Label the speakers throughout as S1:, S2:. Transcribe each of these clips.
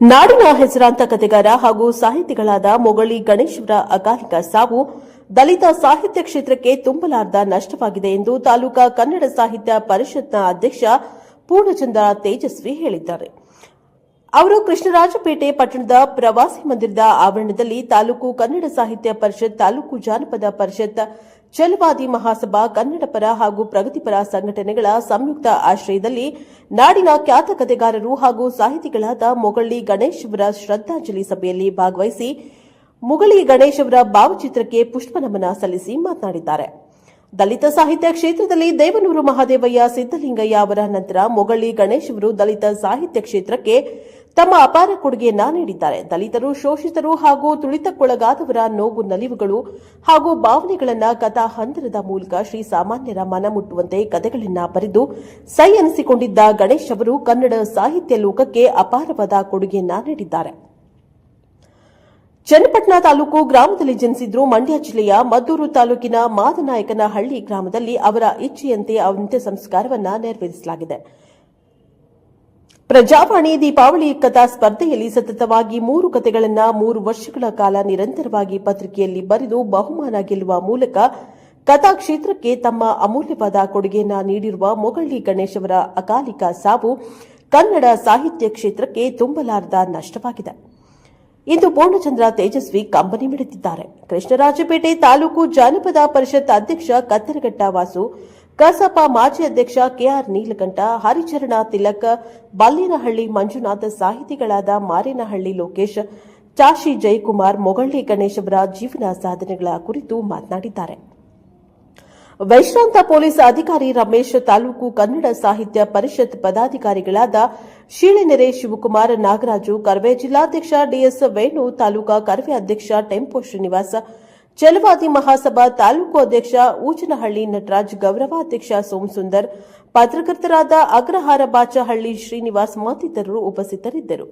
S1: ನಾಡಿನ ಹೆಸರಾಂತ ಕತೆಗಾರ ಹಾಗೂ ಸಾಹಿತಿಗಳಾದ ಮೊಗಳಿ ಗಣೇಶ್ವರ ಅಕಾಲಿಕ ಸಾವು ದಲಿತ ಸಾಹಿತ್ಯ ಕ್ಷೇತ್ರಕ್ಕೆ ತುಂಬಲಾರದ ನಷ್ಟವಾಗಿದೆ ಎಂದು ತಾಲೂಕಾ ಕನ್ನಡ ಸಾಹಿತ್ಯ ಪರಿಷತ್ನ ಅಧ್ಯಕ್ಷ ಪೂರ್ಣಚಂದ್ರ ತೇಜಸ್ವಿ ಹೇಳಿದ್ದಾರೆ. ಅವರು ಕೃಷ್ಣರಾಜಪೇಟೆ ಪಟ್ಟಣದ ಪ್ರವಾಸಿ ಮಂದಿರದ ಆವರಣದಲ್ಲಿ ತಾಲೂಕು ಕನ್ನಡ ಸಾಹಿತ್ಯ ಪರಿಷತ್, ತಾಲೂಕು ಜಾನಪದ ಪರಿಷತ್ ಚಲವಾದಿ ಮಹಾಸಭಾ ಕನ್ನಡಪರ ಹಾಗೂ ಪ್ರಗತಿಪರ ಸಂಘಟನೆಗಳ ಸಂಯುಕ್ತ ಆಶ್ರಯದಲ್ಲಿ ನಾಡಿನ ಖ್ಯಾತ ಕಥೆಗಾರರು ಹಾಗೂ ಸಾಹಿತಿಗಳಾದ ಮೊಗಳ್ಳಿ ಗಣೇಶ್ ಅವರ ಶ್ರದ್ದಾಂಜಲಿ ಸಭೆಯಲ್ಲಿ ಭಾಗವಹಿಸಿ ಮುಗಳಿ ಗಣೇಶ್ ಅವರ ಭಾವಚಿತ್ರಕ್ಕೆ ಪುಷ್ಪನಮನ ಸಲ್ಲಿಸಿ ಮಾತನಾಡಿದ್ದಾರೆ. ದಲಿತ ಸಾಹಿತ್ಯ ಕ್ಷೇತ್ರದಲ್ಲಿ ದೇವನೂರು ಮಹಾದೇವಯ್ಯ ಸಿದ್ದಲಿಂಗಯ್ಯ ಅವರ ನಂತರ ಮೊಗಳ್ಳಿ ಗಣೇಶ್ ಅವರು ದಲಿತ ಸಾಹಿತ್ಯ ಕ್ಷೇತ್ರಕ್ಕೆ ತಮ್ಮ ಅಪಾರ ಕೊಡುಗೆಯನ್ನ ನೀಡಿದ್ದಾರೆ. ದಲಿತರು, ಶೋಷಿತರು ಹಾಗೂ ತುಳಿತಕ್ಕೊಳಗಾದವರ ನೋವು, ನಲಿವುಗಳು ಹಾಗೂ ಭಾವನೆಗಳನ್ನ ಕಥಾ ಹಂದರದ ಮೂಲಕ ಶ್ರೀ ಸಾಮಾನ್ಯರ ಮನ ಮುಟ್ಟುವಂತೆ ಕಥೆಗಳನ್ನ ಬರೆದು ಸೈ ಅನಿಸಿಕೊಂಡಿದ್ದ ಗಣೇಶ್ ಅವರು ಕನ್ನಡ ಸಾಹಿತ್ಯ ಲೋಕಕ್ಕೆ ಅಪಾರವಾದ ಕೊಡುಗೆಯನ್ನ ನೀಡಿದ್ದಾರೆ. ಚನ್ನಪಟ್ಟಣ ತಾಲೂಕು ಗ್ರಾಮದಲ್ಲಿ ಜನಿಸಿದ್ರು ಮಂಡ್ಯ ಜಿಲ್ಲೆಯ ಮದ್ದೂರು ತಾಲೂಕಿನ ಮಾದನಾಯಕನಹಳ್ಳಿ ಗ್ರಾಮದಲ್ಲಿ ಅವರ ಇಚ್ಛೆಯಂತೆ ಅಂತ್ಯ ಸಂಸ್ಕಾರವನ್ನು ನೆರವೇರಿಸಲಾಗಿದೆ. ಪ್ರಜಾವಾಣಿ ದೀಪಾವಳಿ ಕಥಾ ಸ್ಪರ್ಧೆಯಲ್ಲಿ ಸತತವಾಗಿ ಮೂರು ಕಥೆಗಳನ್ನು ಮೂರು ವರ್ಷಗಳ ಕಾಲ ನಿರಂತರವಾಗಿ ಪತ್ರಿಕೆಯಲ್ಲಿ ಬರೆದು ಬಹುಮಾನ ಗೆಲ್ಲುವ ಮೂಲಕ ಕಥಾ ಕ್ಷೇತ್ರಕ್ಕೆ ತಮ್ಮ ಅಮೂಲ್ಯವಾದ ಕೊಡುಗೆಯನ್ನ ನೀಡಿರುವ ಮೊಗಳ್ಳಿ ಗಣೇಶ್ ಅವರ ಅಕಾಲಿಕ ಸಾವು ಕನ್ನಡ ಸಾಹಿತ್ಯ ಕ್ಷೇತ್ರಕ್ಕೆ ತುಂಬಲಾರದ ನಷ್ಟವಾಗಿದೆ. ಇಂದು ಪೂರ್ಣಚಂದ್ರ ತೇಜಸ್ವಿ ಕಂಬನಿ ಮಿಡಿದಿದ್ದಾರೆ. ಕೃಷ್ಣರಾಜಪೇಟೆ ತಾಲೂಕು ಜಾನಪದ ಪರಿಷತ್ ಅಧ್ಯಕ್ಷ ಕತ್ತರಘಟ್ಟ ವಾಸು ಕಸಾಪ ಮಾಜಿ ಅಧ್ಯಕ್ಷ ಕೆಆರ್ ನೀಲಕಂಠ, ಹರಿಚರಣ ತಿಲಕ್, ಬಲ್ಲೇನಹಳ್ಳಿ ಮಂಜುನಾಥ ಸಾಹಿತಿಗಳಾದ ಮಾರಿನಹಳ್ಳಿ ಲೋಕೇಶ್ ಚಾಶಿ ಜಯಕುಮಾರ್, ಮೊಗಳ್ಳಿ ಗಣೇಶ್ ಅವರ ಜೀವನ ಸಾಧನೆಗಳ ಕುರಿತು ಮಾತನಾಡಿದ್ದಾರೆ. ವೈಶ್ರಾಂತ ಪೊಲೀಸ್ ಅಧಿಕಾರಿ ರಮೇಶ್, ತಾಲೂಕು ಕನ್ನಡ ಸಾಹಿತ್ಯ ಪರಿಷತ್ ಪದಾಧಿಕಾರಿಗಳಾದ ಶೀಳೆನೆರೆ ಶಿವಕುಮಾರ್, ನಾಗರಾಜು, ಕರ್ವೆ ಜಿಲ್ಲಾಧ್ಯಕ್ಷ ಡಿಎಸ್ ವೇಣು, ತಾಲೂಕಾ ಕರ್ವೆ ಅಧ್ಯಕ್ಷ ಟೆಂಪೋ ಶ್ರೀನಿವಾಸ ಚಲವಾದಿ ಮಹಾಸಭಾ ತಾಲೂಕು ಅಧ್ಯಕ್ಷ ಊಚನಹಳ್ಳಿ ನಟರಾಜ್, ಗೌರವಾಧ್ಯಕ್ಷ ಸೋಮಸುಂದರ್, ಪತ್ರಕರ್ತರಾದ ಅಗ್ರಹಾರ ಬಾಚಹಳ್ಳಿ ಶ್ರೀನಿವಾಸ್ ಮತ್ತಿತರರು ಉಪಸ್ಥಿತರಿದ್ದರು.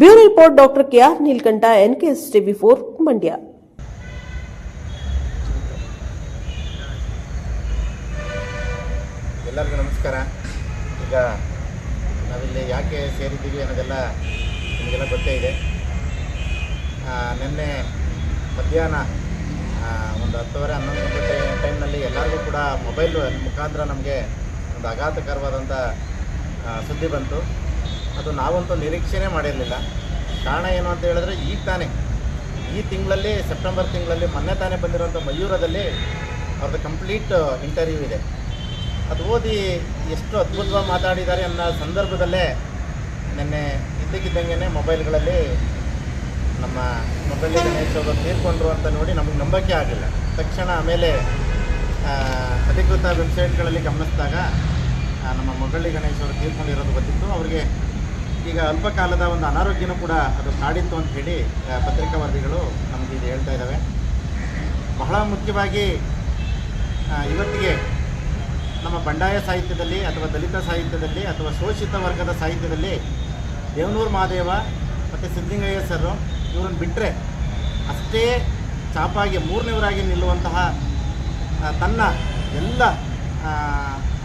S1: ಬ್ಯೂರೋ ರಿಪೋರ್ಟ್ ಡಾ KR Neelkanth NKS TV four Mandya.
S2: ಎಲ್ಲರಿಗೂ ನಮಸ್ಕಾರ. ಈಗ ನಾವಿಲ್ಲಿ ಯಾಕೆ ಸೇರಿದ್ದೀವಿ ಅನ್ನೋದೆಲ್ಲ ನಿಮಗೆಲ್ಲ ಗೊತ್ತೇ ಇದೆ. ನಿನ್ನೆ ಮಧ್ಯಾಹ್ನ ಒಂದು ಹತ್ತುವರೆ, ಹನ್ನೊಂದು ಗಂಟೆ ಟೈಮ್ನಲ್ಲಿ ಎಲ್ಲರಿಗೂ ಕೂಡ ಮೊಬೈಲ್ ಮುಖಾಂತರ ನಮಗೆ ಒಂದು ಆಘಾತಕರವಾದಂಥ ಸುದ್ದಿ ಬಂತು. ಅದು ನಾವಂತೂ ನಿರೀಕ್ಷೆನೇ ಮಾಡಿರಲಿಲ್ಲ. ಕಾರಣ ಏನು ಅಂತ ಹೇಳಿದ್ರೆ ಈಗ ತಾನೇ, ಈ ತಿಂಗಳಲ್ಲಿ, ಸೆಪ್ಟೆಂಬರ್ ತಿಂಗಳಲ್ಲಿ ಮೊನ್ನೆ ತಾನೇ ಬಂದಿರುವಂಥ ಮಯೂರದಲ್ಲಿ ಅವ್ರದ್ದು ಕಂಪ್ಲೀಟ್ ಇಂಟರ್ವ್ಯೂ ಇದೆ. ಅದು ಓದಿ ಎಷ್ಟು ಅದ್ಭುತವಾಗಿ ಮಾತಾಡಿದ್ದಾರೆ ಅನ್ನೋ ಸಂದರ್ಭದಲ್ಲೇ ನಿನ್ನೆ ಇದ್ದಕ್ಕಿದ್ದಂಗೆ ಮೊಬೈಲ್ಗಳಲ್ಲಿ ನಮ್ಮ ಮೊಬೈಲ್ ಗಣೇಶ್ ಅವರು ತೀರ್ಕೊಂಡ್ರು ಅಂತ ನೋಡಿ ನಮಗೆ ನಂಬಕ್ಕೆ ಆಗಿಲ್ಲ. ತಕ್ಷಣ ಆಮೇಲೆ ಅಧಿಕೃತ ವೆಬ್ಸೈಟ್ಗಳಲ್ಲಿ ಗಮನಿಸಿದಾಗ ನಮ್ಮ ಮೊಗಳ್ಳಿ ಗಣೇಶ್ ಅವರು ತೀರ್ಕೊಂಡಿರೋದು ಗೊತ್ತಿತ್ತು. ಅವರಿಗೆ ಈಗ ಅಲ್ಪ ಕಾಲದ ಒಂದು ಅನಾರೋಗ್ಯನೂ ಕೂಡ ಅದು ಕಾಡಿತ್ತು ಅಂತ ಹೇಳಿ ಪತ್ರಿಕಾ ವರದಿಗಳು ನಮಗೆ ಇದು ಹೇಳ್ತಾ ಇದ್ದಾವೆ. ಬಹಳ ಮುಖ್ಯವಾಗಿ ಇವತ್ತಿಗೆ ನಮ್ಮ ಬಂಡಾಯ ಸಾಹಿತ್ಯದಲ್ಲಿ ಅಥವಾ ದಲಿತ ಸಾಹಿತ್ಯದಲ್ಲಿ ಅಥವಾ ಶೋಷಿತ ವರ್ಗದ ಸಾಹಿತ್ಯದಲ್ಲಿ ದೇವನೂರು ಮಹಾದೇವ ಮತ್ತು ಸಿದ್ಧಲಿಂಗಯ್ಯ ಸರ್ ಇವರನ್ನು ಬಿಟ್ಟರೆ ಅಷ್ಟೇ ಚಾಪಾಗಿ ಮೂರನೇವರಾಗಿ ನಿಲ್ಲುವಂತಹ ತನ್ನ ಎಲ್ಲ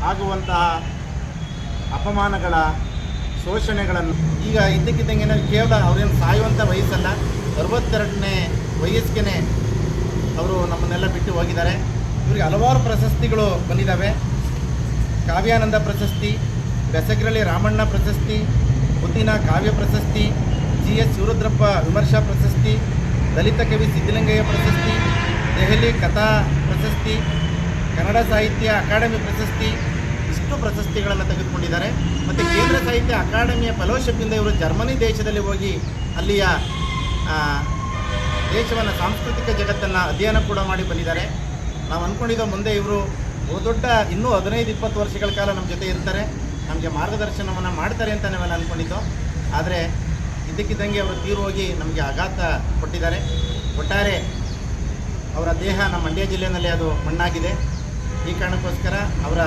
S2: ಆಗುವಂತಹ ಅಪಮಾನಗಳ ಶೋಷಣೆಗಳನ್ನು ಈಗ ಇದ್ದಕ್ಕಿದ್ದಂಗೆ ಕೇವಲ ಅವ್ರೇನು ಸಾಯುವಂಥ ವಯಸ್ಸಲ್ಲ, ಅರವತ್ತೆರಡನೇ ವಯಸ್ಸಿಗೆ ಅವರು ನಮ್ಮನ್ನೆಲ್ಲ ಬಿಟ್ಟು ಹೋಗಿದ್ದಾರೆ. ಇವರಿಗೆ ಹಲವಾರು ಪ್ರಶಸ್ತಿಗಳು ಬಂದಿದ್ದಾವೆ. ಕಾವ್ಯಾನಂದ ಪ್ರಶಸ್ತಿ ಬೆಸಗ್ರಳ್ಳಿ ರಾಮಣ್ಣ ಪ್ರಶಸ್ತಿ ಬುದ್ದಿನ ಕಾವ್ಯ ಪ್ರಶಸ್ತಿ ಜಿ ಎಸ್ ಶಿವರುದ್ರಪ್ಪ ವಿಮರ್ಶಾ ಪ್ರಶಸ್ತಿ, ದಲಿತ ಕವಿ ಸಿದ್ದಲಿಂಗಯ್ಯ ಪ್ರಶಸ್ತಿ, ದೆಹಲಿ ಕಥಾ ಪ್ರಶಸ್ತಿ, ಕನ್ನಡ ಸಾಹಿತ್ಯ ಅಕಾಡೆಮಿ ಪ್ರಶಸ್ತಿ, ಇಷ್ಟು ಪ್ರಶಸ್ತಿಗಳನ್ನು ತೆಗೆದುಕೊಂಡಿದ್ದಾರೆ. ಮತ್ತು ಕೇಂದ್ರ ಸಾಹಿತ್ಯ ಅಕಾಡೆಮಿಯ ಫೆಲೋಶಿಪ್ನಿಂದ ಇವರು ಜರ್ಮನಿ ದೇಶದಲ್ಲಿ ಹೋಗಿ ಅಲ್ಲಿಯ ದೇಶವನ್ನು ಸಾಂಸ್ಕೃತಿಕ ಜಗತ್ತನ್ನು ಅಧ್ಯಯನ ಕೂಡ ಮಾಡಿ ಬಂದಿದ್ದಾರೆ. ನಾವು ಅಂದ್ಕೊಂಡಿದ್ದೋ ಮುಂದೆ ಇವರು ಬಹುದೊಡ್ಡ ಇನ್ನೂ ಹದಿನೈದು, ಇಪ್ಪತ್ತು ವರ್ಷಗಳ ಕಾಲ ನಮ್ಮ ಜೊತೆ ಇರ್ತಾರೆ. ನಮಗೆ ಮಾರ್ಗದರ್ಶನವನ್ನು ಮಾಡ್ತಾರೆ ಅಂತ ನಾವೆಲ್ಲ ಅಂದ್ಕೊಂಡಿದ್ದೋ ಆದರೆ ಇದ್ದಕ್ಕಿದ್ದಂಗೆ ಅವರು ತೀರು ಹೋಗಿ ನಮಗೆ ಆಘಾತ ಕೊಟ್ಟಿದ್ದಾರೆ. ಒಟ್ಟಾರೆ ಅವರ ದೇಹ ನಮ್ಮ ಮಂಡ್ಯ ಜಿಲ್ಲೆಯಲ್ಲಿ ಅದು ಮಣ್ಣಾಗಿದೆ. ಈ ಕಾರಣಕ್ಕೋಸ್ಕರ ಅವರ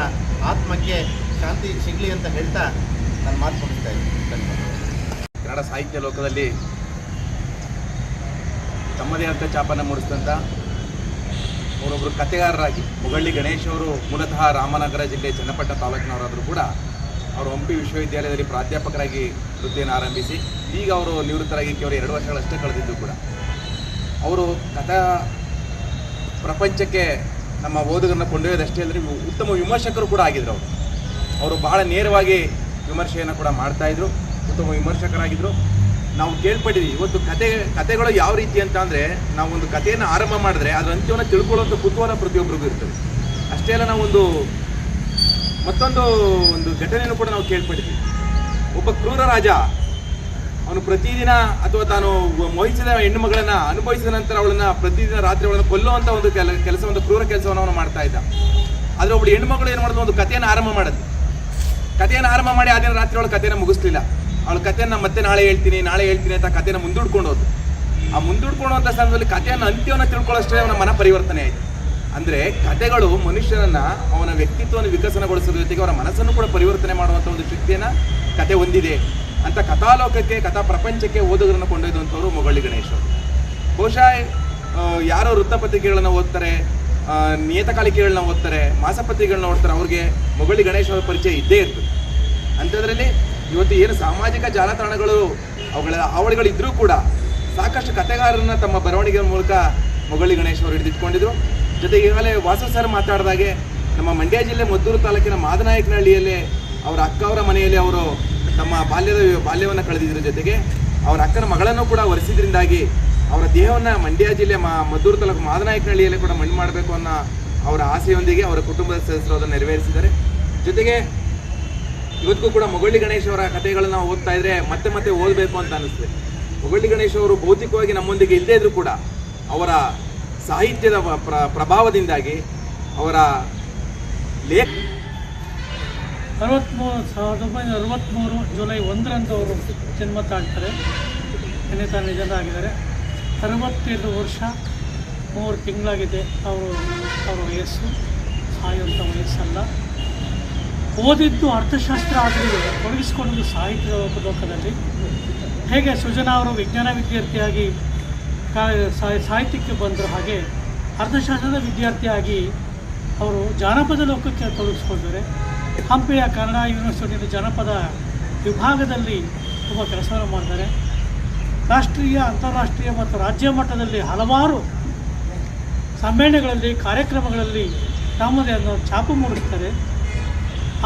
S2: ಆತ್ಮಕ್ಕೆ ಶಾಂತಿ ಸಿಗಲಿ ಅಂತ ಹೇಳ್ತಾ ನಾನು ಮಾತು ಕೊಡ್ತಾ ಇದ್ದೀನಿ.
S3: ಕನ್ನಡ ಸಾಹಿತ್ಯ ಲೋಕದಲ್ಲಿ ತಮ್ಮದೇ ಆದ ಚಾಪನ ಮೂಡಿಸಿದಂಥ ಅವರೊಬ್ಬರು ಕಥೆಗಾರರಾಗಿ ಮುಗಳ್ಳಿ ಗಣೇಶ್ ಅವರು ಮೂಲತಃ ರಾಮನಗರ ಜಿಲ್ಲೆ ಚನ್ನಪಟ್ಟಣ ತಾಲೂಕಿನವರಾದರೂ ಕೂಡ ಅವರು ಹಂಪಿ ವಿಶ್ವವಿದ್ಯಾಲಯದಲ್ಲಿ ಪ್ರಾಧ್ಯಾಪಕರಾಗಿ ವೃತ್ತಿಯನ್ನು ಆರಂಭಿಸಿ, ಈಗ ಅವರು ನಿವೃತ್ತರಾಗಿ ಕೇವಲ ಎರಡು ವರ್ಷಗಳಷ್ಟೇ ಕಳೆದಿದ್ದು ಕೂಡ. ಅವರು ಕಥಾ ಪ್ರಪಂಚಕ್ಕೆ ನಮ್ಮ ಓದುಗರನ್ನ ಕೊಂಡೊಯ್ಯೋದಷ್ಟೇ ಅಲ್ಲದೆ ಉತ್ತಮ ವಿಮರ್ಶಕರು ಕೂಡ ಆಗಿದ್ರು ಅವರು. ಅವರು ಬಹಳ ನೇರವಾಗಿ ವಿಮರ್ಶೆಯನ್ನು ಕೂಡ ಮಾಡ್ತಾಯಿದ್ರು ಉತ್ತಮ ವಿಮರ್ಶಕರಾಗಿದ್ದರು ನಾವು ಕೇಳ್ಪಟ್ಟಿದ್ವಿ, ಇವತ್ತು ಕತೆ ಕತೆಗಳು ಯಾವ ರೀತಿ ಅಂತ ಅಂದರೆ ನಾವು ಒಂದು ಕಥೆಯನ್ನು ಆರಂಭ ಮಾಡಿದ್ರೆ ಅದರ ಅಂತ್ಯವನ್ನು ತಿಳ್ಕೊಳ್ಳೋಂಥ ಕುತೂಹಲ ಪ್ರತಿಯೊಬ್ಬರಿಗೂ ಇರ್ತದೆ. ಅಷ್ಟೇ ಅಲ್ಲ, ನಾವೊಂದು ಮತ್ತೊಂದು ಒಂದು ಘಟನೆಯನ್ನು ಕೂಡ ನಾವು ಕೇಳ್ಪಟ್ಟಿದ್ವಿ ಒಬ್ಬ ಕ್ರೂರ ರಾಜ, ಅವನು ಪ್ರತಿದಿನ ಅಥವಾ ತಾನು ಮೋಹಿಸಿದ ಹೆಣ್ಣು ಮಗಳನ್ನ ಅನುಭವಿಸಿದ ನಂತರ ಅವಳನ್ನ ಪ್ರತಿದಿನ ರಾತ್ರಿ ಅವಳನ್ನು ಕೊಲ್ಲುವಂತ ಒಂದು ಕೆಲ, ಕೆಲಸ, ಒಂದು ಕ್ರೂರ ಕೆಲಸವನ್ನು ಅವನು ಮಾಡ್ತಾ ಇದ್ದ. ಆದ್ರೆ ಒಬ್ಬಳು ಹೆಣ್ಣು ಮಗಳು ಏನು ಮಾಡಿದ್ರು ಒಂದು ಕಥೆಯನ್ನು ಆರಂಭ ಮಾಡಿದ್ಲು. ಕಥೆಯನ್ನು ಆರಂಭ ಮಾಡಿ ಆ ರಾತ್ರಿ ಅವಳು ಕಥೆಯನ್ನು ಮುಗಿಸ್ಲಿಲ್ಲ. ಅವಳ ಕಥೆಯನ್ನು ಮತ್ತೆ ನಾಳೆ ಹೇಳ್ತೀನಿ ನಾಳೆ ಹೇಳ್ತೀನಿ ಅಂತ ಕಥೆಯನ್ನು ಮುಂದೂಡ್ಕೊಂಡು ಹೋದ್ರು ಆ ಮುಂದೂಡ್ಕೊಳ್ಳುವಂಥ ಸಂದರ್ಭದಲ್ಲಿ ಕಥೆಯನ್ನು ಅಂತ್ಯವನ್ನು ತಿಳ್ಕೊಳ್ಳೋಷ್ಟೇ ಅವನ ಮನ ಪರಿವರ್ತನೆ ಆಯಿತು. ಅಂದರೆ ಕಥೆಗಳು ಮನುಷ್ಯನನ್ನ ಅವನ ವ್ಯಕ್ತಿತ್ವವನ್ನು ವಿಕಸನಗೊಳಿಸೋದ್ರ ಜೊತೆಗೆ ಅವರ ಮನಸ್ಸನ್ನು ಕೂಡ ಪರಿವರ್ತನೆ ಮಾಡುವಂಥ ಒಂದು ಶಕ್ತಿಯನ್ನು ಕತೆ ಹೊಂದಿದೆ ಅಂತ ಕಥಾಲೋಕಕ್ಕೆ, ಕಥಾ ಪ್ರಪಂಚಕ್ಕೆ ಓದುಗರನ್ನು ಕೊಂಡೊಯ್ದಂಥವ್ರು ಮೊಗಳಿ ಗಣೇಶ್ ಅವರು. ಬಹುಶಃ ಯಾರು ವೃತ್ತಪತ್ರಿಕೆಗಳನ್ನ ಓದ್ತಾರೆ ನಿಯತಕಾಲಿಕೆಗಳನ್ನ ಓದ್ತಾರೆ, ಮಾಸಪತ್ರಿಕೆಗಳನ್ನ ಓದ್ತಾರೆ, ಅವ್ರಿಗೆ ಮೊಗಳಿ ಗಣೇಶ್ ಅವರ ಪರಿಚಯ ಇದ್ದೇ ಇರ್ತದೆ. ಅಂಥದ್ರಲ್ಲಿ ಇವತ್ತು ಏನು ಸಾಮಾಜಿಕ ಜಾಲತಾಣಗಳು, ಅವುಗಳ ಹಾವಳಿಗಳಿದ್ದರೂ ಕೂಡ ಸಾಕಷ್ಟು ಕಥೆಗಾರರನ್ನ ತಮ್ಮ ಬರವಣಿಗೆಯ ಮೂಲಕ ಮೊಗಳಿ ಗಣೇಶ್ ಅವರು ಹಿಡಿದಿಟ್ಕೊಂಡಿದ್ರು. ಜೊತೆಗೆ ಈಗಾಗಲೇ ವಾಸು ಸರ್ ಮಾತಾಡಿದಾಗೆ ನಮ್ಮ ಮಂಡ್ಯ ಜಿಲ್ಲೆ ಮದ್ದೂರು ತಾಲೂಕಿನ ಮಾದನಾಯಕನಹಳ್ಳಿಯಲ್ಲೇ ಅವರ ಅಕ್ಕ ಅವರ ಮನೆಯಲ್ಲಿ ಅವರು ತಮ್ಮ ಬಾಲ್ಯದ ಬಾಲ್ಯವನ್ನು ಕಳೆದಿದ್ದರ ಜೊತೆಗೆ ಅವರ ಅಕ್ಕನ ಮಗಳನ್ನು ಕೂಡ ಒರೆಸಿದ್ರಿಂದಾಗಿ ಅವರ ದೇಹವನ್ನು ಮಂಡ್ಯ ಜಿಲ್ಲೆ ಮಾ ಮದ್ದೂರು ತಾಲೂಕು ಮಾದನಾಯಕನಹಳ್ಳಿಯಲ್ಲೇ ಕೂಡ ಮಣ್ಣು ಮಾಡಬೇಕು ಅನ್ನೋ ಅವರ ಆಸೆಯೊಂದಿಗೆ ಅವರ ಕುಟುಂಬದ ಸದಸ್ಯರು ಅದನ್ನು ನೆರವೇರಿಸಿದ್ದಾರೆ. ಜೊತೆಗೆ ಇವತ್ತಿಗೂ ಕೂಡ ಮೊಗಳ್ಳಿ ಗಣೇಶ್ ಅವರ ಕಥೆಗಳನ್ನ ಓದ್ತಾ ಇದ್ರೆ ಮತ್ತೆ ಮತ್ತೆ ಓದಬೇಕು ಅಂತ ಅನಿಸ್ತದೆ. ಮೊಗಳ್ಳಿ ಗಣೇಶ್ ಅವರು ಭೌತಿಕವಾಗಿ ನಮ್ಮೊಂದಿಗೆ ಇಲ್ಲದೇ ಇದ್ರೂ ಕೂಡ ಅವರ ಸಾಹಿತ್ಯದ ಪ್ರ- ಪ್ರಭಾವದಿಂದಾಗಿ ಅವರ ಲೇಖ
S4: ಅರವತ್ಮೂರು ಸಾವಿರದ ಒಂಬೈನೂರ ಅರವತ್ತ್ಮೂರು ಜುಲೈ ಒಂದರಂದು ಅವರು ಜನ್ಮ ತಾಳ್ತಾರೆ ನಿನ್ನೆ ತಾನು ನಿಧನರಾಗಿದ್ದಾರೆ. ಅರವತ್ತೇಳು ವರ್ಷ, ಮೂರು ತಿಂಗಳಾಗಿದೆ ಅವರು, ಅವರ ವಯಸ್ಸು. ಸಾಯುವಂಥ ವಯಸ್ಸಲ್ಲ. ಓದಿದ್ದು ಅರ್ಥಶಾಸ್ತ್ರ ಆದರೆ ತೊಡಗಿಸಿಕೊಂಡದ್ದು ಸಾಹಿತ್ಯ ಲೋಕದಲ್ಲಿ. ಹೇಗೆ ಸುಜನಾ ಅವರು ವಿಜ್ಞಾನ ವಿದ್ಯಾರ್ಥಿಯಾಗಿ ಸಾಹಿತ್ಯಕ್ಕೆ ಬಂದರು ಹಾಗೆ ಅರ್ಥಶಾಸ್ತ್ರದ ವಿದ್ಯಾರ್ಥಿಯಾಗಿ ಅವರು ಜಾನಪದ ಲೋಕಕ್ಕೆ ತೊಡಗಿಸ್ಕೊಂಡಿದ್ದಾರೆ ಹಂಪೆಯ ಕನ್ನಡ ಯೂನಿವರ್ಸಿಟಿಯಲ್ಲಿ ಜಾನಪದ ವಿಭಾಗದಲ್ಲಿ ತುಂಬ ಕೆಲಸವನ್ನು ಮಾಡಿದ್ದಾರೆ ರಾಷ್ಟ್ರೀಯ, ಅಂತಾರಾಷ್ಟ್ರೀಯ ಮತ್ತು ರಾಜ್ಯ ಮಟ್ಟದಲ್ಲಿ ಹಲವಾರು ಸಮ್ಮೇಳನಗಳಲ್ಲಿ, ಕಾರ್ಯಕ್ರಮಗಳಲ್ಲಿ ತಮ್ಮದೇ ಅನ್ನೋ ಛಾಪು ಮೂಡಿಸ್ತಾರೆ.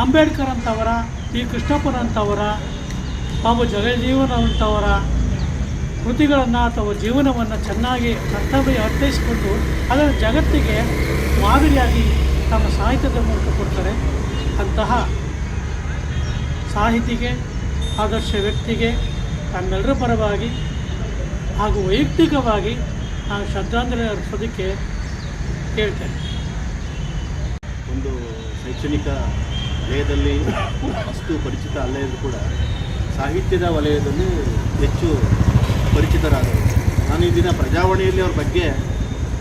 S4: ಅಂಬೇಡ್ಕರ್ ಅಂತವರ, ಟಿ ಕೃಷ್ಣಪ್ಪನಂಥವರ ಬಾಬು ಜಗಜೀವನ್ ಅಂತವರ ಕೃತಿಗಳನ್ನು ಅಥವಾ ಜೀವನವನ್ನು ಚೆನ್ನಾಗಿ ಕರ್ತವ್ಯ ಅರ್ಥೈಸಿಕೊಂಡು ಅದರ ಜಗತ್ತಿಗೆ ಮಾದರಿಯಾಗಿ ತಮ್ಮ ಸಾಹಿತ್ಯದ ಮೂಲಕ ಕೊಡ್ತಾರೆ. ಅಂತಹ ಸಾಹಿತಿಗೆ, ಆದರ್ಶ ವ್ಯಕ್ತಿಗೆ ತಮ್ಮೆಲ್ಲರ ಪರವಾಗಿ ಹಾಗೂ ವೈಯಕ್ತಿಕವಾಗಿ ನಾನು ಶ್ರದ್ಧಾಂಜಲಿ ಅರ್ಪಿಸೋದಕ್ಕೆ ಕೇಳ್ತೇನೆ.
S5: ಒಂದು ಶೈಕ್ಷಣಿಕ ವಲಯದಲ್ಲಿ ಅಷ್ಟು ಪರಿಚಿತ ಅಲ್ಲೇ ಕೂಡ ಸಾಹಿತ್ಯದ ವಲಯದಲ್ಲಿ ಹೆಚ್ಚು ಪರಿಚಿತರಾದರು ನಾನು ಈ ದಿನ ಪ್ರಜಾವಾಣಿಯಲ್ಲಿ ಅವ್ರ ಬಗ್ಗೆ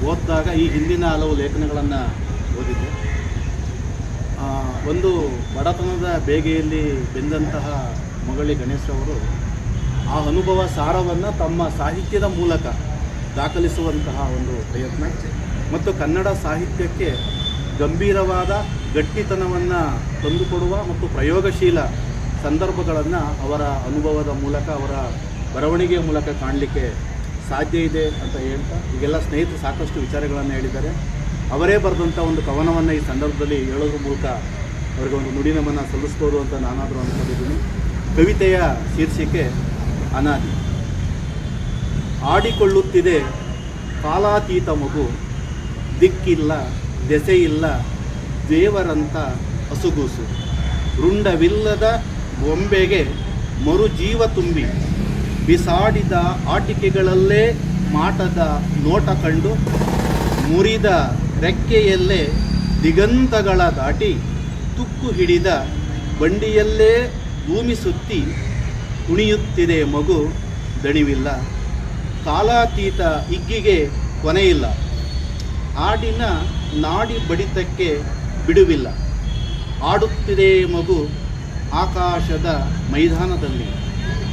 S5: ಓದಿದಾಗ ಈ ಹಿಂದಿನ ಹಲವು ಲೇಖನಗಳನ್ನು ಓದಿದ್ದೆ. ಒಂದು ಬಡತನದ ಬೇಗೆಯಲ್ಲಿ ಬೆಂದಂತಹ ಮಗಳಿ ಗಣೇಶ್ ಅವರು ಆ ಅನುಭವ ಸಾರವನ್ನು ತಮ್ಮ ಸಾಹಿತ್ಯದ ಮೂಲಕ ದಾಖಲಿಸುವಂತಹ ಒಂದು ಪ್ರಯತ್ನ. ಮತ್ತು ಕನ್ನಡ ಸಾಹಿತ್ಯಕ್ಕೆ ಗಂಭೀರವಾದ ಗಟ್ಟಿತನವನ್ನು ತಂದುಕೊಡುವ ಮತ್ತು ಪ್ರಯೋಗಶೀಲ ಸಂದರ್ಭಗಳನ್ನು ಅವರ ಅನುಭವದ ಮೂಲಕ ಅವರ ಬರವಣಿಗೆಯ ಮೂಲಕ ಕಾಣಲಿಕ್ಕೆ ಸಾಧ್ಯ ಇದೆ ಅಂತ ಹೇಳ್ತಾ, ಈಗೆಲ್ಲ ಸ್ನೇಹಿತರು ಸಾಕಷ್ಟು ವಿಚಾರಗಳನ್ನು ಹೇಳಿದ್ದಾರೆ. ಅವರೇ ಬರೆದಂಥ ಒಂದು ಕವನವನ್ನು ಈ ಸಂದರ್ಭದಲ್ಲಿ ಹೇಳೋದ್ರ ಮೂಲಕ ಅವರಿಗೆ ಒಂದು ನುಡಿನಮನ ಸಲ್ಲಿಸ್ಬೋದು ಅಂತ ನಾನಾದರೂ ಅಂದ್ಕೊಂಡಿದ್ದೀನಿ ಕವಿತೆಯ ಶೀರ್ಷಿಕೆ ಅನಾದಿ. ಆಡಿಕೊಳ್ಳುತ್ತಿದೆ ಕಾಲಾತೀತ ಮಗು, ದಿಕ್ಕಿಲ್ಲ, ದೆಸೆಯಿಲ್ಲ, ದೇವರಂತ ಹಸುಗೂಸು. ರುಂಡವಿಲ್ಲದ ಬೊಂಬೆಗೆ ಮರುಜೀವ ತುಂಬಿ ಬಿಸಾಡಿದ ಆಟಿಕೆಗಳಲ್ಲೇ ಮಾಟದ ನೋಟ ಕಂಡು ಮುರಿದ ರೆಕ್ಕೆಯಲ್ಲೇ ದಿಗಂತಗಳ ದಾಟಿ ತುಕ್ಕು ಹಿಡಿದ ಬಂಡಿಯಲ್ಲೇ ಭೂಮಿ ಸುತ್ತಿ ಕುಣಿಯುತ್ತಿದೆ ಮಗು ದಣಿವಿಲ್ಲ. ಕಾಲಾತೀತ ಇಗ್ಗಿಗೆ ಕೊನೆಯಿಲ್ಲ. ಆಡಿನ ನಾಡಿ ಬಡಿತಕ್ಕೆ ಬಿಡುವಿಲ್ಲ. ಆಡುತ್ತಿದೆ ಮಗು ಆಕಾಶದ ಮೈದಾನದಲ್ಲಿ.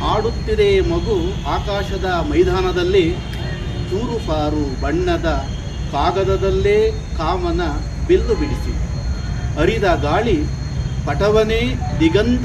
S5: ಆಡುತ್ತಿದೆ ಮಗು ಆಕಾಶದ ಮೈದಾನದಲ್ಲಿ ಚೂರುಪಾರು ಬಣ್ಣದ ಕಾಗದದಲ್ಲೇ ಕಾಮನ ಬಿಲ್ಲು ಬಿಡಿಸಿ. ಹರಿದ ಗಾಳಿ ಪಟವನೇ ದಿಗಂತ